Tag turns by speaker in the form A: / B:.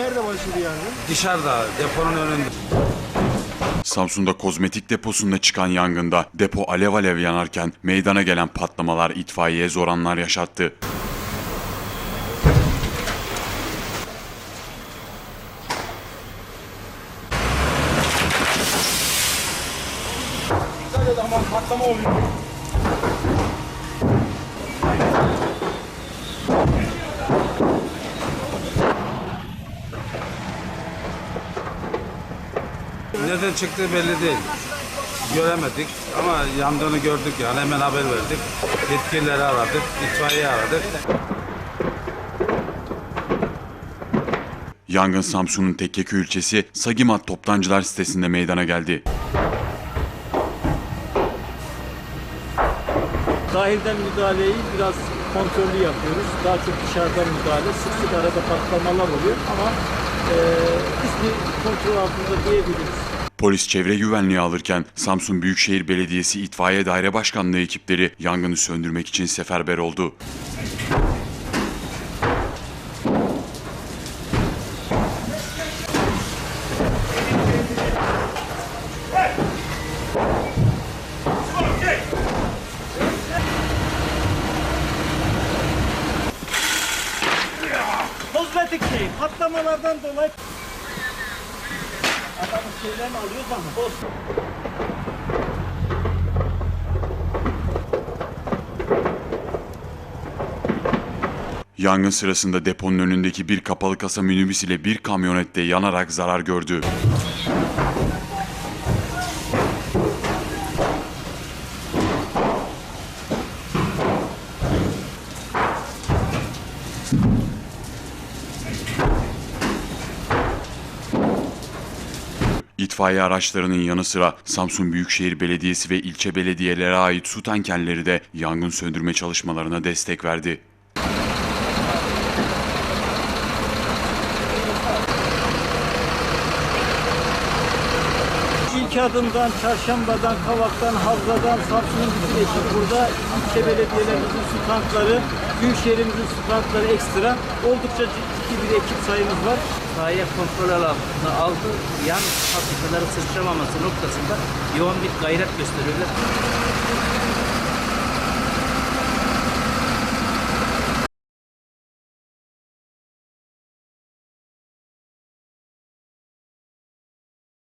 A: Nerede başladı yangın?
B: Dışarıda deponun önünde.
C: Samsun'da kozmetik deposunda çıkan yangında depo alev alev yanarken meydana gelen patlamalar itfaiyeye zor anlar yaşattı.
A: Aman patlama oluyor.
B: Nereden çıktığı belli değil. Göremedik ama yandığını gördük yani hemen haber verdik. Yetkilileri aradık, itfaiye aradık.
C: Yangın Samsun'un Tekkeköy ilçesi Sagimat Toptancılar sitesinde meydana geldi.
D: Sahilden müdahaleyi biraz kontrollü yapıyoruz. Daha çok dışarıdan müdahale. Sık sık arada patlamalar oluyor ama e, bir kontrol altında diyebiliriz.
C: Polis çevre güvenliği alırken Samsun Büyükşehir Belediyesi İtfaiye Daire Başkanlığı ekipleri yangını söndürmek için seferber oldu.
D: Kozmetik şey patlamalardan dolayı adamın şeylerini alıyoruz ama boz.
C: Yangın sırasında deponun önündeki bir kapalı kasa minibüs ile bir kamyonette yanarak zarar gördü. İtfaiye araçlarının yanı sıra Samsun Büyükşehir Belediyesi ve ilçe belediyelere ait su tankerleri de yangın söndürme çalışmalarına destek verdi.
D: İlk adımdan, çarşambadan, kavaktan, havzadan, Samsun'un bütün ekibi burada. İlçe belediyelerimizin su tankları, büyükşehirimizin su tankları ekstra. Oldukça ciddi bir ekip sayımız var.
E: sahaya kontrol altına aldı. Yan fabrikaları sıçramaması noktasında yoğun bir gayret gösteriyorlar.